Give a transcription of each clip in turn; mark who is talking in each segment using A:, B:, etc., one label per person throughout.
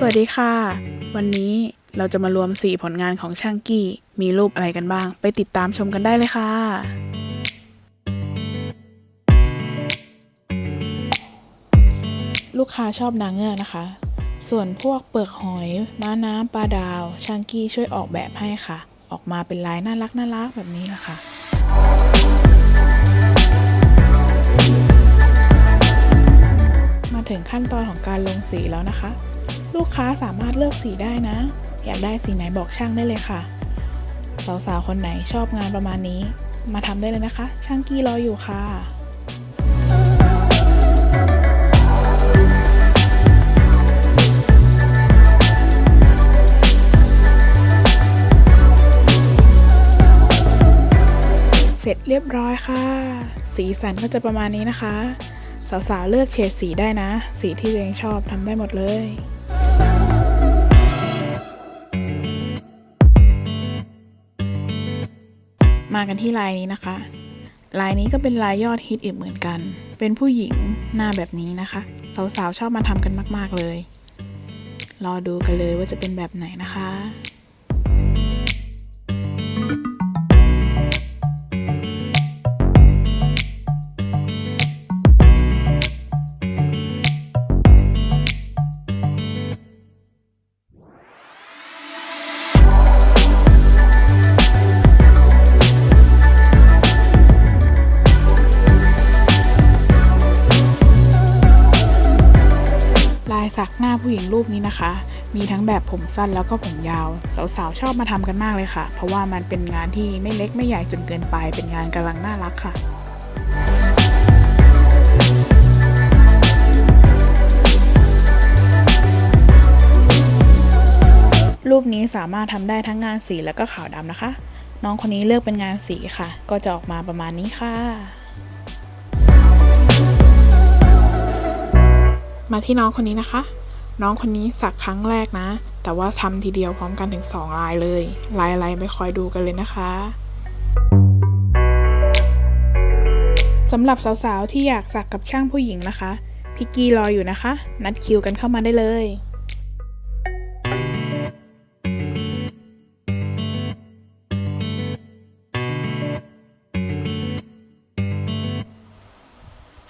A: สวัสดีค่ะ วันนี้เราจะมารวม 4 ผลงานของช่างกี้ มีรูปอะไรกันบ้าง ไปติดตามชมกันได้เลยค่ะ ลูกค้าชอบนางเงือกนะคะ ส่วนพวกเปลือกหอย ม้าน้ำปลาดาว ช่างกี้ช่วยออกแบบให้ค่ะ ออกมาเป็นลายน่ารักน่ารักแบบนี้แหละค่ะมาถึงขั้นตอนของการลงสีแล้วนะคะ ลูกค้าสามารถเลือกสีได้นะ อยากได้สีไหนบอกช่างได้เลยค่ะ สาวๆ คนไหนชอบงานประมาณนี้ มาทำได้เลยนะคะ ช่างกี้รออยู่ค่ะเสร็จเรียบร้อยค่ะ สีสันก็จะประมาณนี้นะคะ สาวๆ เลือกเฉดสีได้นะ สีที่ตัวเองชอบทำได้หมดเลย มากันที่ลายนี้นะคะลายนี้ก็เป็นลายยอดฮิตอีกเหมือนกัน เป็นผู้หญิงหน้าแบบนี้นะคะ สาวๆชอบมาทำกันมาก ๆ เลย รอดูกันเลยว่าจะเป็นแบบไหนนะคะ ผู้หญิงรูปนี้นะคะ มีทั้งแบบผมสั้นแล้วก็ผมยาว สาวๆ ชอบมาทำกันมากเลยค่ะ เพราะว่ามันเป็นงานที่ไม่เล็กไม่ใหญ่จนเกินไป เป็นงานกำลังน่ารักค่ะรูปนี้สามารถทำได้ทั้งงานสีแล้วก็ขาวดำนะคะ น้องคนนี้เลือกเป็นงานสีค่ะ ก็จะออกมาประมาณนี้ค่ะ มาที่น้องคนนี้นะคะ น้องคนนี้สักครั้งแรกนะ แต่ว่าทำทีเดียวพร้อมกันถึง 2 ลายเลย ลายอะไรไปคอยดูกันเลยนะคะสำหรับสาวๆ ที่อยากสักกับช่างผู้หญิงนะคะพี่กี้รออยู่นะคะ นัดคิวกันเข้ามาได้เลย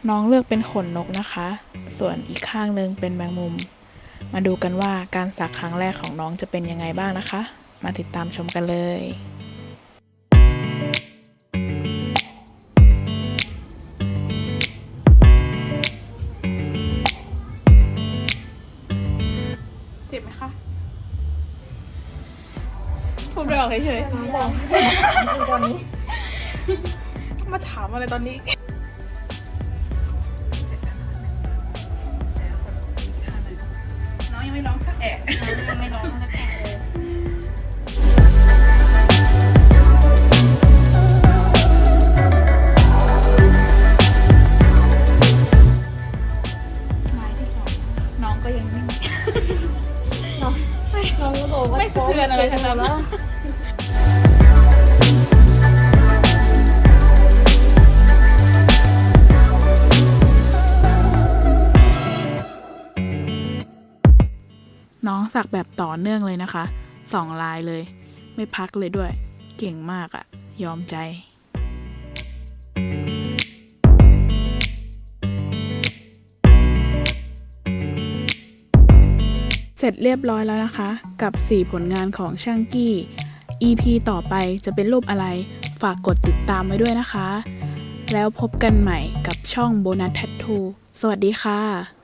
A: น้องเลือกเป็นขนนกนะคะ ส่วนอีกข้างหนึ่งเป็นแมงมุม มาดูกันว่าการสักครั้งแรกของน้องจะเป็นยังไงบ้างนะคะ มาติดตามชมกันเลยเจ็บไหมคะพูดไปออกเฉยๆมาถามอะไรตอนนี้น้ องยังไม่ร้องกแอะ
B: ยังไม่ร้องสักเลย
A: ไม้ที่สองน้องก็ยังไม่
B: น้องก็บอกว่า
A: ไม่สะเทือนอะไรทั้งนั้น
B: แล้ว
A: สักแบบต่อเนื่องเลยนะคะสองลายเลย ไม่พักเลยด้วย เก่งมากอะยอมใจเสร็จเรียบร้อยแล้วนะคะ กับ 4 ผลงานของช่างกี้ EP ต่อไปจะเป็นรูปอะไร ฝากกดติดตามไว้ด้วยนะคะ แล้วพบกันใหม่กับช่องโบนัสแททูสวัสดีค่ะ